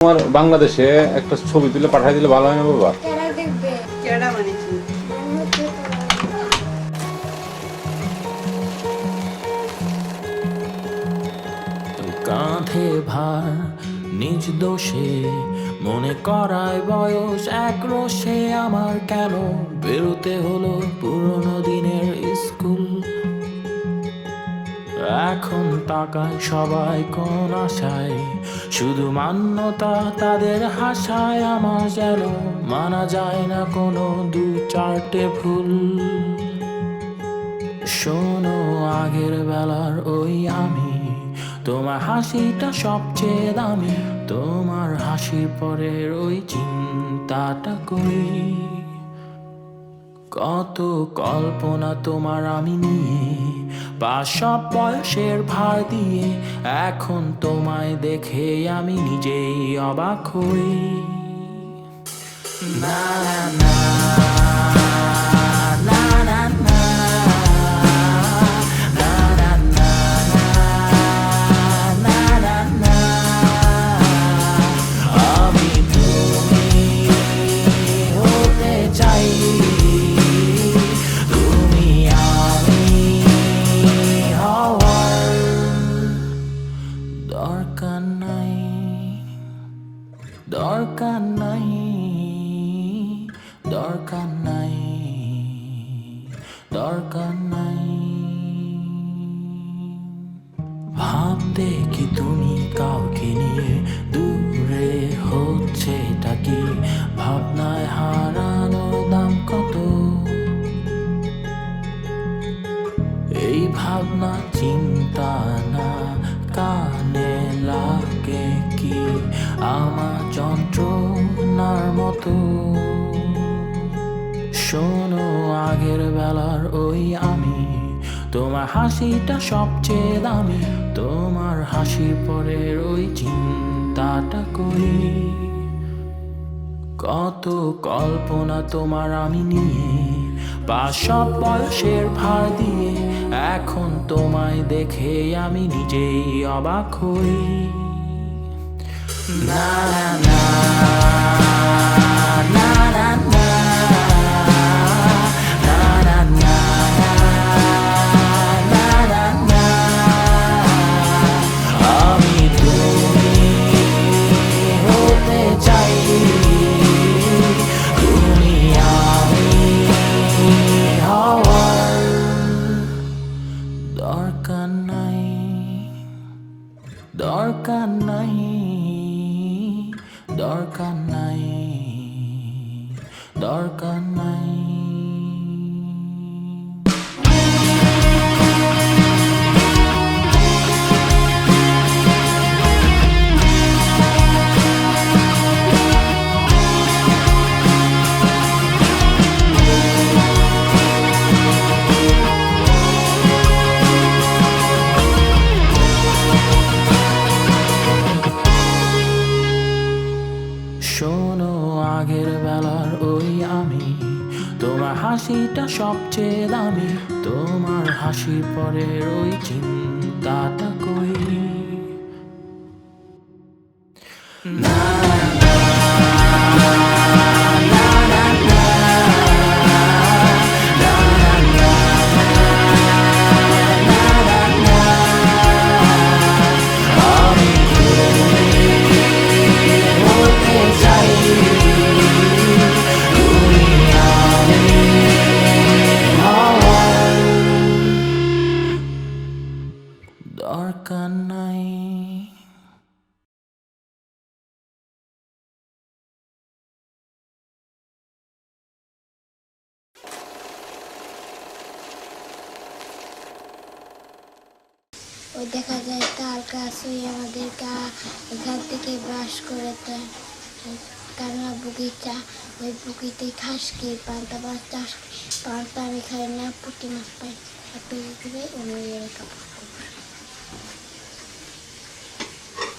তোমার বাংলাদেশে একটা ছবি তুলে পাঠিয়ে দিলে ভালো হয় না বাবা? হচ্ছে কাঁধে ভার নিজ দোষে মনে করায় বয়স এক রোষে আমার কেন বেরোতে হলো পুরনো দিনের এখন তাকায় সবাই কোন আশায়? শুধু মান্যতা তাদের হাসায়, আমার যেন মানা যায় না কোনো দু চারটে ভুল। শোনো, আগের বেলার ওই আমি, তোমার হাসিটা সবচেয়ে দামি, তোমার হাসির পরের ওই চিন্তাটা করি। কত কল্পনা তোমার আমি নিয়ে সব বয়সের ভার দিয়ে এখন তোমায় দেখে আমি নিজেই অবাক হই। না না। দরকার নাই দরকার নাই দরকার নাই। ভাবতে কি তুমি কাউকে নিয়ে দূরে হচ্ছে এটা কি? ভাবনায় হারানোর দাম কত? এই ভাবনা চিন্তা না, কানে লাগে কি? আমার মতো শোনো, আগের বেলার ওই আমি, তোমার হাসিটা সবচেয়ে দামি, তোমার হাসির পরের ওই চিন্তাটা করি। কত কল্পনা তোমার আমি নিয়ে বা সব বয়সের ভার দিয়ে, এখন তোমায় দেখে আমি নিজেই অবাক হই। না না। দরকার নাই দরকার নাই দরকার ওই আমি? তোমার হাসিটা সবচেয়ে দামি। তোমার হাসির পরে ওই চিন্তাটা কই? দরকার নাই ওই দেখা যায় গাছ ওই আমাদের গা, এখান থেকে বাস করে দেয়। বগিচা? ওই বগিতে ঘাস খেয়ে পান্তা মাছ চাষ পান্তা আমি খাই না, পুঁটি মাছ পাই। দিবে অন্য কাপড়